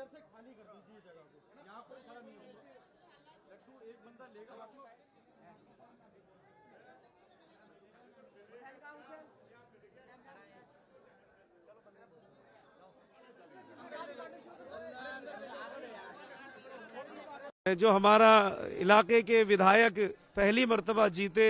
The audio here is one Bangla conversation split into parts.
इधर से खाली कर दीजिए जगह को। यहाँ कोई खड़ा नहीं होगा। लड्डू एक बंदा लेगा जो हमारा इलाके के विधायक पहली मर्तबा जीते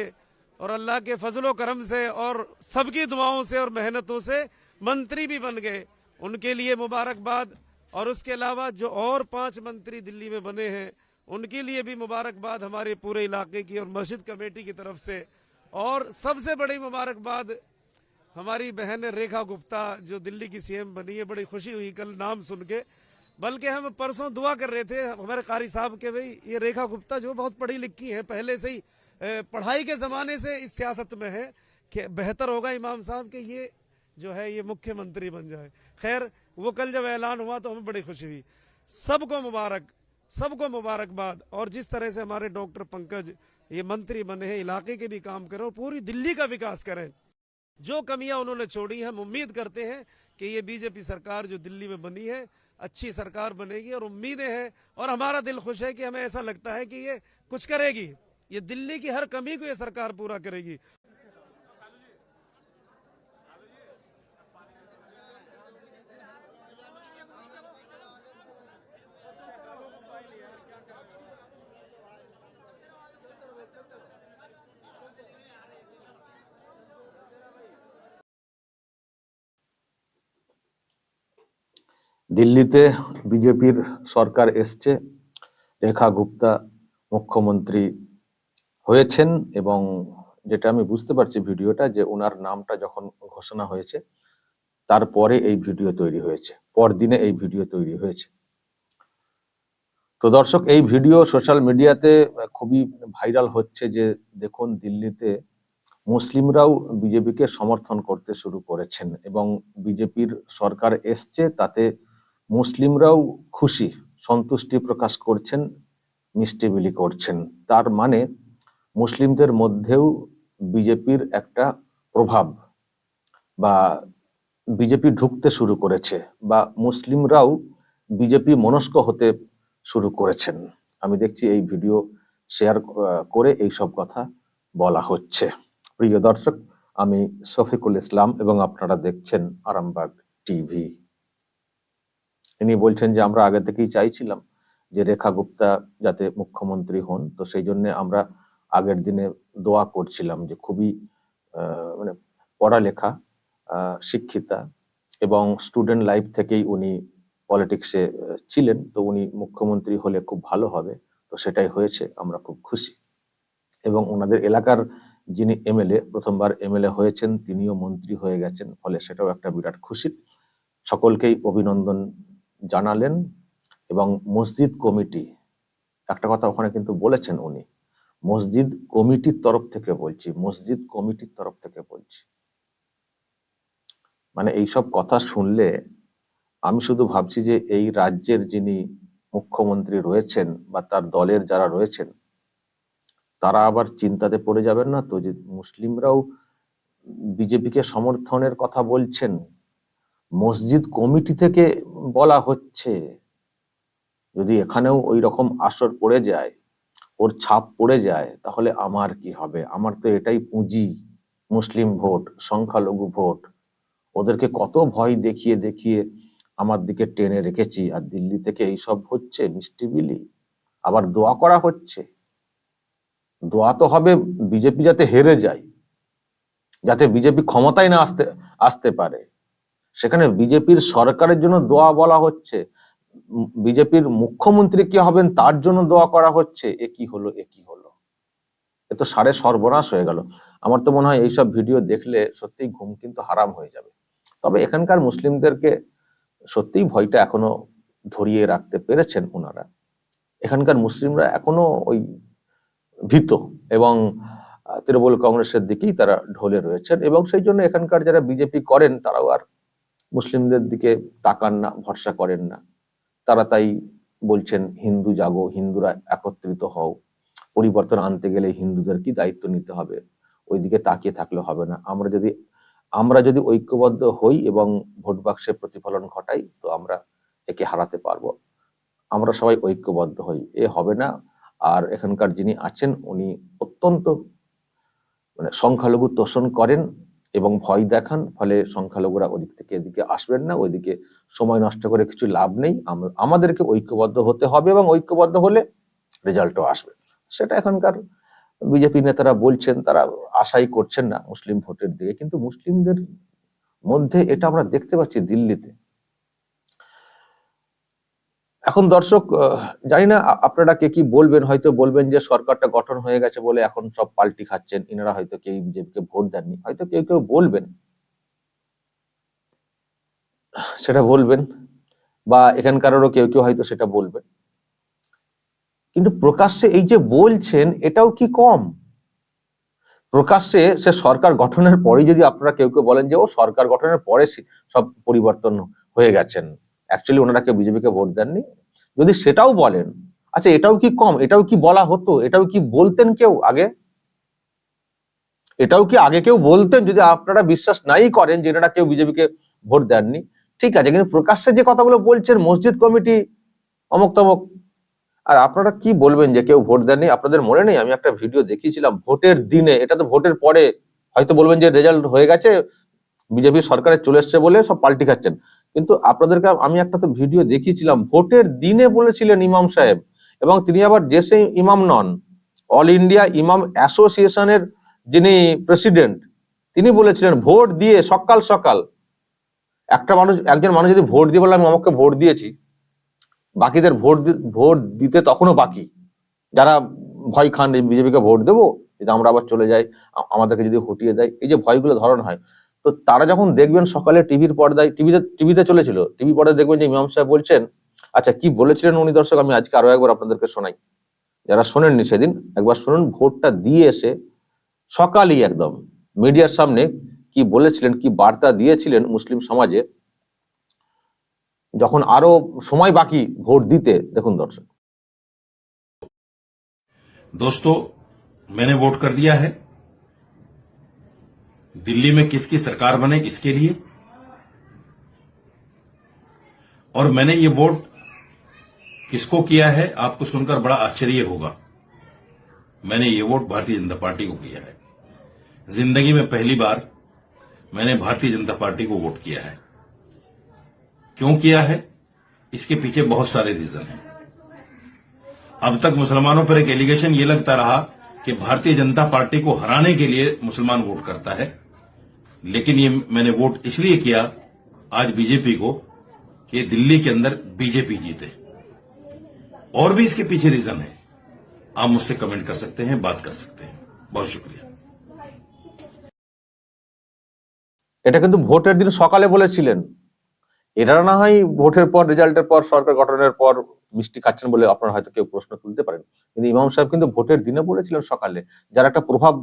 और अल्लाह के फजलो करम से और सबकी दुआओं से और मेहनतों से मंत्री भी बन गए। उनके लिए मुबारकबाद। और उसके अलावा जो और पाँच मंत्री दिल्ली में बने हैं, उनके लिए भी मुबारकबाद हमारे पूरे इलाके की और मस्जिद कमेटी की तरफ़ से। और सबसे बड़ी मुबारकबाद हमारी बहन रेखा गुप्ता, जो दिल्ली की सीएम बनी है, बड़ी खुशी हुई कल नाम सुन के। बल्कि हम परसों दुआ कर रहे थे, हमारे कारी साहब के, भाई, ये रेखा गुप्ता जो बहुत पढ़ी लिखी है, पहले से ही पढ़ाई के जमाने से इस सियासत में है, कि बेहतर होगा इमाम साहब के, ये जो है, ये मुख्यमंत्री बन जाए। खैर वो कल जब ऐलान हुआ तो हमें बड़ी खुशी हुई। सबको मुबारक, सबको मुबारकबाद। और जिस तरह से हमारे डॉक्टर पंकज, ये मंत्री बने हैं, इलाके के भी काम करें और पूरी दिल्ली का विकास करें। जो कमियाँ उन्होंने छोड़ी हम उम्मीद करते हैं कि ये बीजेपी सरकार जो दिल्ली में बनी है, अच्छी सरकार बनेगी और उम्मीदें हैं और हमारा दिल खुश है कि हमें ऐसा लगता है कि ये कुछ करेगी। ये दिल्ली की हर कमी को ये सरकार पूरा करेगी। দিল্লিতে বিজেপির সরকার এসছে। রেখা গুপ্তা মুখ্যমন্ত্রী হয়েছেন এবং যেটা আমি বুঝতে পারছি ভিডিওটা যে ওনার নামটা যখন ঘোষণা হয়েছে, তারপরে এই ভিডিও তৈরি হয়েছে, পরদিনে এই ভিডিও তৈরি হয়েছে। তো দর্শক, এই ভিডিও সোশ্যাল মিডিয়াতে খুবই ভাইরাল হচ্ছে যে দেখুন, দিল্লিতে মুসলিমরাও বিজেপিকে সমর্থন করতে শুরু করেছেন এবং বিজেপির সরকার এসছে, তাতে মুসলিমরাও খুশি, সন্তুষ্টি প্রকাশ করছেন, মিষ্টি বিলি করছেন। তার মানে মুসলিমদের মধ্যেও বিজেপির একটা প্রভাব বা বিজেপি ঢুকতে শুরু করেছে বা মুসলিমরাও বিজেপি মনস্ক হতে শুরু করেছেন। আমি দেখছি এই ভিডিও শেয়ার করে এই সব কথা বলা হচ্ছে। প্রিয় দর্শক, আমি শফিকুল ইসলাম এবং আপনারা দেখছেন আরামবাগ টিভি। ইনি বলছেন যে, আমরা আগে থেকেই চাইছিলাম যে রেখা গুপ্তা যাতে মুখ্যমন্ত্রী হন। তো সেই জন্য আমরা আগের দিনে দোয়া করছিলাম যে, খুবই মানে পড়ালেখা শিক্ষিতা এবং স্টুডেন্ট লাইফ থেকেই উনি পলিটিক্সে ছিলেন। তো উনি মুখ্যমন্ত্রী হলে খুব ভালো হবে। তো সেটাই হয়েছে। আমরা খুব খুশি। এবং ওনাদের এলাকার যিনি এমএলএ, প্রথমবার এমএলএ হয়েছেন, তিনিও মন্ত্রী হয়ে গেছেন। ফলে সেটাও একটা বিরাট খুশির সকলকেই অভিনন্দন জানালেন এবং মসজিদ কমিটি, একটা কথা ওখানে কিন্তু বলেছেন উনি, মসজিদ কমিটির তরফ থেকে বলছি, মসজিদ কমিটির তরফ থেকে বলছি। মানে এইসব কথা শুনলে আমি শুধু ভাবছি যে এই রাজ্যের যিনি মুখ্যমন্ত্রী রয়েছেন বা তার দলের যারা রয়েছেন, তারা আবার চিন্তাতে পড়ে যাবেন না তো যে মুসলিমরাও বিজেপিকে সমর্থনের কথা বলছেন মসজিদ কমিটি থেকে বলা হচ্ছে, যদি এখানেও ওই রকম আসর পড়ে যায়, ওর ছাপ পড়ে যায়, তাহলে আমার কি হবে? আমার তো এটাই পুঁজি, মুসলিম ভোট, সংখ্যালঘু ভোট। ওদেরকে কত ভয় দেখিয়ে দেখিয়ে আমার দিকে টেনে রেখেছি, আর দিল্লি থেকে এইসব হচ্ছে মিষ্টি বিলি। আবার দোয়া করা হচ্ছে। দোয়া তো হবে বিজেপি যাতে হেরে যায়, যাতে বিজেপি ক্ষমতায় না আসতে আসতে পারে। সেখানে বিজেপির সরকারের জন্য দোয়া বলা হচ্ছে। বিজেপির মুখ্যমন্ত্রী কি হবেন তার জন্য দোয়া করা হচ্ছে। এ কি হলো, এ কি হলো? এ তো সাড়ে সর্বনাশ হয়ে গেল। আমার তো মনে হয় এইসব ভিডিও দেখলে সত্যিই ঘুম কিন্তু হারাম হয়ে যাবে। তবে এখানকার মুসলিমদেরকে সত্যিই ভয়টা এখনও ধরিয়ে রাখতে পেরেছেন ওনারা এখানকার মুসলিমরা এখনও ওই ভীত এবং তৃণমূল কংগ্রেসের দিকেই তারা ঢলে রয়েছেন এবং সেই জন্য এখানকার যারা বিজেপি করেন তারাও আর মুসলিমদের দিকে তাকান না, ভরসা করেন না। তারা তাই বলছেন, হিন্দু জাগো, হিন্দুরা একত্রিত হও। পরিবর্তন আনতে গেলে হিন্দুদের কি দায়িত্ব নিতে হবে। ওইদিকে তাকিয়ে থাকলে হবে না। আমরা যদি আমরা যদি ঐক্যবদ্ধ হই এবং ভোট বাক্সে প্রতিফলন ঘটাই, তো আমরা একে হারাতে পারব। আমরা সবাই ঐক্যবদ্ধ হই। এ হবে না। আর এখানকার যিনি আছেন, উনি অত্যন্ত মানে সংখ্যালঘু তোষণ করেন। এবং ভয় দেখান, ফলে সংখ্যালঘুরা ওদিক থেকে এদিকে আসবেন না, ওইদিকে সময় নষ্ট করে কিছু লাভ নেই। আম- আমাদেরকে ঐক্যবদ্ধ হতে হবে এবং ঐক্যবদ্ধ হলে রেজাল্টও আসবে। সেটা এখনকার বিজেপি নেতারা বলছেন, তারা আশাই করছেন না মুসলিম ভোটের দিকে। কিন্তু মুসলিমদের মধ্যে এটা আমরা দেখতে পাচ্ছি দিল্লিতে। এখন দর্শক জানি না আপনারা কে কি বলবেন, হয়তো বলবেন যে সরকারটা গঠন হয়ে গেছে বলে এখন সব পাল্টি খাচ্ছেন, ইনারা হয়তো কেউ বিজেপিকে ভোট দেননি, হয়তো কেউ কেউ বলবেন। সেটা বলবেন, বা এখানকারও কেউ কেউ হয়তো সেটা বলবেন। কিন্তু প্রকাশ্যে এই যে বলছেন, এটাও কি কম? প্রকাশ্যে সে সরকার গঠনের পরেই যদি আপনারা কেউ কেউ বলেন যে, ও সরকার গঠনের পরে সব পরিবর্তন হয়ে গেছেন। অ্যাকচুয়ালি ওনারা কেউ বিজেপিকে ভোট দেননি। যদি সেটাও বলেন আচ্ছা এটাও কি কম? এটাও কি বলা হতো? এটাও কি বলতেন কেউ আগে? এটাও কি আগে কেউ বলতেন যদি আপনারা বিশ্বাস নাই করেন যে এনারা কেউ বিজেপিকে ভোট দেননি? ঠিক আছে, কিন্তু প্রকাশ্যে যে কথাগুলো বলছেন মসজিদ কমিটি, অমুক তমক, আর আপনারা কি বলবেন যে কেউ ভোট দেননি? আপনাদের মনে নেই? আমি একটা ভিডিও দেখিয়েছিলাম, ভোটের দিনে, এটা তো ভোটের পরে, হয়তো বলবেন যে রেজাল্ট হয়ে গেছে, বিজেপি সরকারে চলে এসছে বলে সব পাল্টি খাচ্ছেন। কিন্তু আপনাদেরকে আমি একটা তো ভিডিও দেখিয়েছিলাম, ভোটের দিনে বলেছিলেন ইমাম সাহেব এবং তিনি আবার যে সেই ইমাম নন, অল ইন্ডিয়া ইমাম অ্যাসোসিয়েশনের যিনি প্রেসিডেন্ট, তিনি বলেছিলেন ভোট দিয়ে সকাল সকাল, একটা মানুষ, একজন মানুষ যদি ভোট দিয়ে বলে আমি আমাকে ভোট দিয়েছি, বাকিদের ভোট ভোট দিতে তখনও বাকি, যারা ভয় খান বিজেপিকে ভোট দেবো, যদি আমরা আবার চলে যাই আমাদেরকে যদি হটিয়ে দেয়, এই যে ভয়গুলো ধরন হয় তো তারা যখন দেখবেন সকালে টিভির পর্দায় টিভিতে টিভিতে চলেছিল টিভি পর্দায় দেখবেন যে ইমাম সাহেব বলছেন আচ্ছা কি বলেছিলেন উনি দর্শক আমি আজকে আরো একবার আপনাদেরকে শোনাই যারা শোনেননি সেদিন একবার শুনুন ভোটটা দিয়ে এসে সকালই একদম মিডিয়ার সামনে কি বলেছিলেন কি বার্তা দিয়েছিলেন মুসলিম সমাজে যখন আরো সময় বাকি ভোট দিতে দেখুন দর্শক दोस्तों मैंने वोट कर दिया है दिल्ली में किसकी सरकार बने इसके लिए? और मैंने ये वोट किसको किया है, आपको सुनकर बड़ा आश्चर्य होगा। मैंने ये वोट भारतीय जनता पार्टी को किया है। ज़िंदगी में पहली बार मैंने भारतीय जनता पार्टी को वोट किया है। क्यों किया है? इसके पीछे बहुत सारे रीजन हैं। अब तक मुसलमानों पर एक एलिगेशन ये लगता रहा कि भारतीय जनता पार्टी को हराने के लिए मुसलमान वोट करता है। लेकिन ये मैंने वोट इसलिए किया आज बीजेपी को कि दिल्ली के अंदर बीजेपी जीते और भी इसके पीछे रीजन है आप मुझसे कमेंट कर सकते हैं बात कर सकते हैं बहुत शुक्रिया এটা কিন্তু ভোটের দিন সকালে বলেছিলেন এনারা না হয় ভোটের পর রেজাল্টের পর সরকার গঠনের পর মিষ্টি খাচ্ছেন বলে আপনারা হয়তো কেউ প্রশ্ন তুলতে পারেন কিন্তু ইমাম সাহেব কিন্তু ভোটের দিনে বলেছিলেন সকালে যার একটা প্রভাব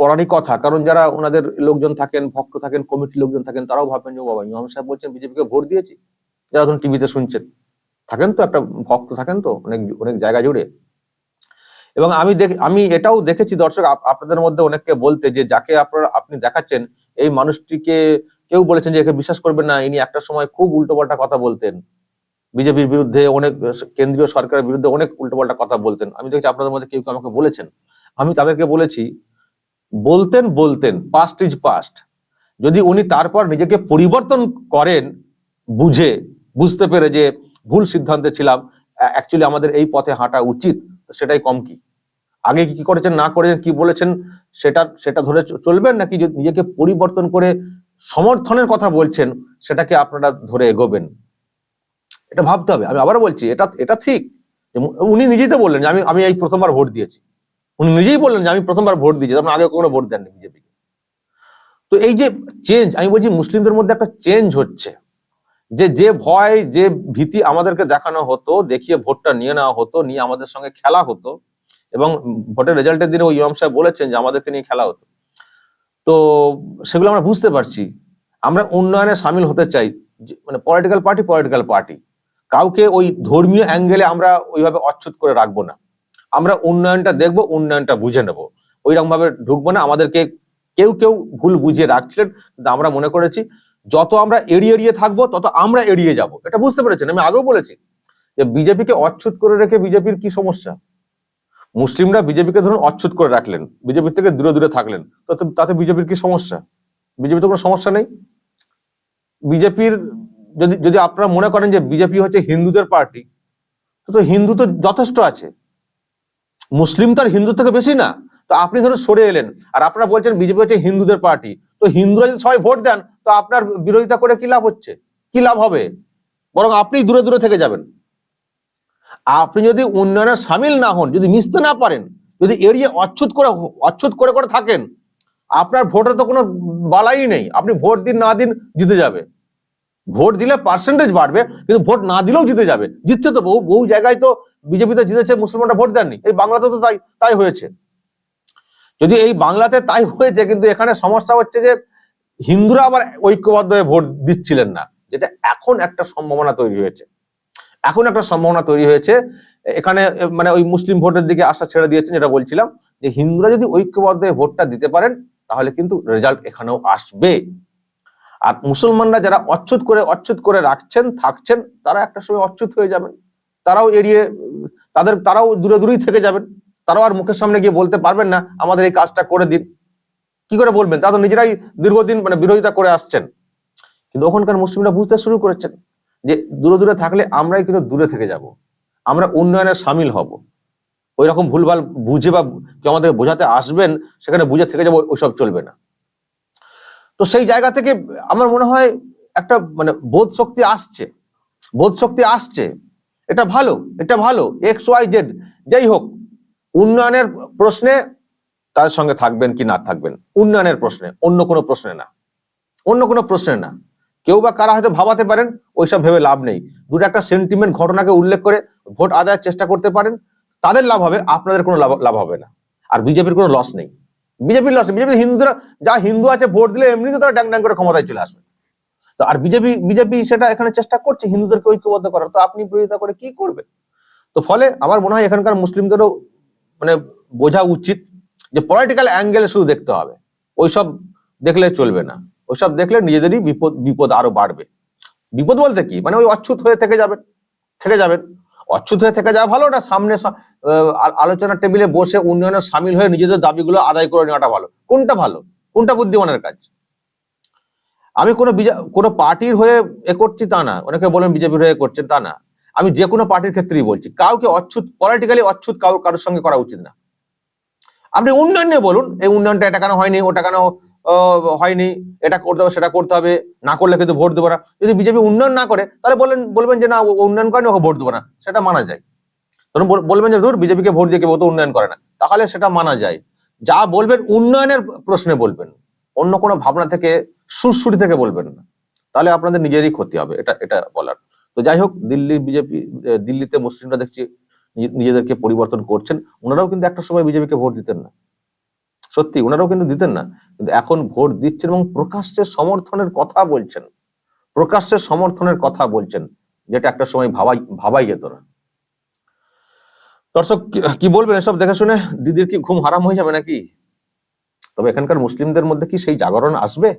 পড়ারই কথা, কারণ যারা ওনাদের লোকজন থাকেন, ভক্ত থাকেন, কমিটির লোকজন থাকেন, তারাও ভাববেন যে বাবা, ইমাম সাহেব বলছেন, বিজেপিকে ভোট দিয়েছি। যারা ধরুন টিভিতে শুনছেন, থাকেন তো একটা ভক্ত থাকেন তো, অনেক অনেক জায়গা জুড়ে। এবং আমি দেখ, আমি এটাও দেখেছি, দর্শক আপনাদের মধ্যে অনেককে বলতে, যে যাকে আপনারা, আপনি দেখাচ্ছেন, এই মানুষটিকে কেউ বলেছেন যে, একে বিশ্বাস করবেন না, ইনি একটা সময় খুব উল্টোপাল্টা কথা বলতেন। বিজেপির বিরুদ্ধে অনেক, কেন্দ্রীয় সরকারের বিরুদ্ধে অনেক উল্টোপাল্টা কথা বলতেন। আমি দেখেছি, আপনাদের মধ্যে কেউ কেউ আমাকে বলেছেন। আমি তাদেরকে বলেছি বলতেন বলতেন পাস্ট ইজ পাস্ট যদি উনি তারপর নিজেকে পরিবর্তন করেন, বুঝে, বুঝতে পেরে যে ভুল সিদ্ধান্তে ছিলাম অ্যাকচুয়ালি আমাদের এই পথে হাঁটা উচিত সেটাই কম কি? আগে কি করেছেন, না করেছেন, কি বলেছেন, সেটা সেটা ধরে চলবেন? নাকি যদি নিজেকে পরিবর্তন করে সমর্থনের কথা বলছেন, সেটাকে আপনারা ধরে এগোবেন? এটা ভাবতে হবে। আমি আবার বলছি, এটা এটা ঠিক। উনি নিজেই তো বললেন আমি আমি এই প্রথমবার ভোট দিয়েছি। উনি নিজেই বললেন যে, আমি প্রথমবার ভোট দিয়েছি। আপনি আগে কখনো ভোট দেননি বিজেপি তো এই যে চেঞ্জ আমি বলছি মুসলিমদের মধ্যে একটা চেঞ্জ হচ্ছে। যে যে ভয়, যে ভীতি আমাদেরকে দেখানো হতো, দেখিয়ে ভোটটা নিয়ে নেওয়া হতো, নিয়ে আমাদের সঙ্গে খেলা হতো, এবং ভোটের রেজাল্টের দিনে ওই ইমাম সাহেব বলেছেন যে, আমাদেরকে নিয়ে খেলা হতো। তো সেগুলো আমরা বুঝতে পারছি। আমরা উন্নয়নে সামিল হতে চাই। মানে পলিটিক্যাল পার্টি পলিটিক্যাল পার্টি কাউকে ওই ধর্মীয় অ্যাঙ্গেলে আমরা ওইভাবে অচ্ছুত করে রাখব না। আমরা উন্নয়নটা দেখব, উন্নয়নটা বুঝে নেব। ওইরকম ভাবে ঢুকবো না। আমাদেরকে কেউ কেউ ভুল বুঝিয়ে রাখছিলেন। আমরা মনে করেছি, যত আমরা এড়িয়ে এড়িয়ে থাকব, তত আমরা এড়িয়ে যাব। এটা বুঝতে পেরেছেন? আমি আগেও বলেছি যে বিজেপিকে অচ্ছুত করে রেখে বিজেপির কি সমস্যা? মুসলিমরা বিজেপিকে ধরুন অচ্ছুত করে রাখলেন বিজেপির থেকে দূরে দূরে থাকলেন, তাতে বিজেপির কি সমস্যা? বিজেপি তো কোনো সমস্যা নেই। বিজেপির যদি যদি আপনারা মনে করেন যে বিজেপি হচ্ছে হিন্দুদের পার্টি তো হিন্দু তো যথেষ্ট আছে। মুসলিম তো আর হিন্দু থেকে বেশি না। তো আপনি ধরুন সরে এলেন, আর আপনারা বলছেন বিজেপি হচ্ছে হিন্দুদের পার্টি তো হিন্দুরা যদি সবাই ভোট দেন, তো আপনার বিরোধিতা করে কি লাভ হচ্ছে? কি লাভ হবে? বরং আপনি দূরে দূরে থেকে যাবেন। আপনি যদি উন্নয়নে সামিল না হন, যদি মিশতে না পারেন, যদি এড়িয়ে অচ্ছুত করে অচ্ছুত করে করে থাকেন, আপনার ভোটের তো কোনো বালাই নেই। আপনি ভোট দিন, না দিন জিতে যাবে। ভোট দিলে পার্সেন্টেজ বাড়বে, কিন্তু ভোট না দিলেও জিতে যাবে। জিতছে তো বহু বহু জায়গায় তো বিজেপিতে জিতেছে, মুসলমানরা ভোট দেননি। এই বাংলাতে তো তাই তাই হয়েছে। যদি এই বাংলাতে তাই হয়েছে, কিন্তু এখানে সমস্যা হচ্ছে যে হিন্দুরা আবার ঐক্যবদ্ধ হয়ে ভোট দিচ্ছিলেন না, যেটা এখন একটা সম্ভাবনা তৈরি হয়েছে। এখন একটা সম্ভাবনা তৈরি হয়েছে, এখানে মানে ওই মুসলিম ভোটের দিকে আশা ছেড়ে দিয়েছেন, যেটা বলছিলাম, যে হিন্দুরা যদি ঐক্যবদ্ধ হয়ে ভোটটা দিতে পারেন, তাহলে কিন্তু রেজাল্ট এখানেও আসবে। আর মুসলমানরা যারা অচ্ছুত করে অচ্ছুত করে রাখছেন, থাকছেন, তারা একটা সময় অচ্ছুত হয়ে যাবেন। তারাও এড়িয়ে, তাদের, তারাও দূরে দূরেই থেকে যাবেন। তারাও আর মুখের সামনে গিয়ে বলতে পারবেন না, আমাদের এই কাজটা করে দিন। কি করে বলবেন? তারা তো নিজেরাই দীর্ঘদিন মানে বিরোধিতা করে আসছেন। কিন্তু ওখানকার মুসলিমরা বুঝতে শুরু করেছেন যে দূরে দূরে থাকলে আমরাই কিন্তু দূরে থেকে যাব। আমরা উন্নয়নে সামিল হব। ওই রকম ভুলভাল বুঝে বা কেউ আমাদের বোঝাতে আসবেন, সেখানে বুঝে থেকে যাব, ওইসব চলবে না। তো সেই জায়গা থেকে আমার মনে হয় একটা মানে বোধ শক্তি আসছে। বোধ শক্তি আসছে। এটা ভালো এটা ভালো এক্স ওয়াই জেড যাই হোক, উন্নয়নের প্রশ্নে তার সঙ্গে থাকবেন কি না থাকবেন, উন্নয়নের প্রশ্নে, অন্য কোনো প্রশ্নে না। অন্য কোনো প্রশ্নে না। কেউ বা কারা হয়তো ভাবাতে পারেন, ওইসব ভেবে লাভ নেই। দুটো একটা সেন্টিমেন্ট ঘটনাকে উল্লেখ করে ভোট আদায়ের চেষ্টা করতে পারেন, তাদের লাভ হবে, আপনাদের কোনো লাভ লাভ হবে না। আর বিজেপির কোনো লস নেই। বিজেপির লস বিজেপি হিন্দুরা, যা হিন্দু আছে ভোট দিলে এমনিতে তারা ড্যাং ড্যাং করে ক্ষমতায় চলে আসবে। তো আর বিজেপি বিজেপি সেটা এখানে চেষ্টা করছে হিন্দুদেরকে ঐক্যবদ্ধ করার, তো আপনি বিরোধিতা করে কি করবেন? তো ফলে আমার মনে হয় এখানকার মুসলিমদেরও মানে বোঝা উচিত যে পলিটিক্যাল অ্যাঙ্গেলে শুধু দেখতে হবে, ওইসব দেখলে চলবে না, ওইসব দেখলে নিজেদেরই বিপদ বিপদ আরও বাড়বে। বিপদ বলতে কি? মানে ওই অচ্ছুত হয়ে থেকে যাবেন থেকে যাবেন। অচ্ছুত হয়ে থেকে যাওয়া ভালো না? সামনে আলোচনার টেবিলে বসে উন্নয়নে সামিল হয়ে নিজেদের দাবিগুলো আদায় করে নেওয়াটা ভালো। কোনটা ভালো? কোনটা বুদ্ধিমানের কাজ? আমি কোনো কোনো পার্টির হয়ে এ করছি তা না। অনেকে বলেন বিজেপির হয়ে করছেন তা না। আমি যে কোনো পার্টির ক্ষেত্রেই বলছি, কাউকে অচ্ছুত পলিটিক্যালি অচ্ছুত কারও কারোর সঙ্গে করা উচিত না। আপনি উন্নয়ন নিয়ে বলুন, এই উন্নয়নটা এটা কেন হয়নি, ওটা কেন হয়নি, এটা করতে হবে, সেটা করতে হবে, না করলে কিন্তু ভোট দেবো না। যদি বিজেপি উন্নয়ন না করে, তাহলে বলেন বলবেন যে না উন্নয়ন করেনি, ওকে ভোট দেবো না। সেটা মানা যায়। ধরুন বলবেন যে ধর, বিজেপিকে ভোট দিয়ে কেউ তো উন্নয়ন করে না। তাহলে সেটা মানা যায়। যা বলবেন, উন্নয়নের প্রশ্নে বলবেন। অন্য কোনো ভাবনা থেকে সুরসুরি থেকে বলবেন না। তাহলে আপনাদের নিজেরই ক্ষতি হবে, এটা এটা বলার। তো যাই হোক, দিল্লি বিজেপি দিল্লিতে মুসলিমরা দেখছি নিজে- নিজেদেরকে পরিবর্তন করছেন। ওনারাও কিন্তু একটা সময় বিজেপিকে ভোট দিতেন না। সত্যি ওনারাও কিন্তু দিতেন না। কিন্তু এখন ভোট দিচ্ছেন এবং প্রকাশ্যে সমর্থনের কথা বলছেন। প্রকাশ্যে সমর্থনের কথা বলছেন, যেটা একটা সময় ভাবাই ভাবাই যেত না। দর্শক, কি- বলবেন এসব দেখে শুনে? দিদির কি ঘুম হারাম হয়ে যাবে নাকি? তবে এখানকার মুসলিমদের মধ্যে কি সেই জাগরণ আসবে?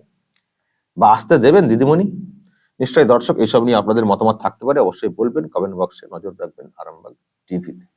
বা আসতে দেবেন দিদিমণি? নিশ্চয়ই দর্শক, এসব নিয়ে আপনাদের মতামত থাকতে পারে, অবশ্যই বলবেন কমেন্ট বক্সে নজর রাখবেন আরামবাগ টিভিতে।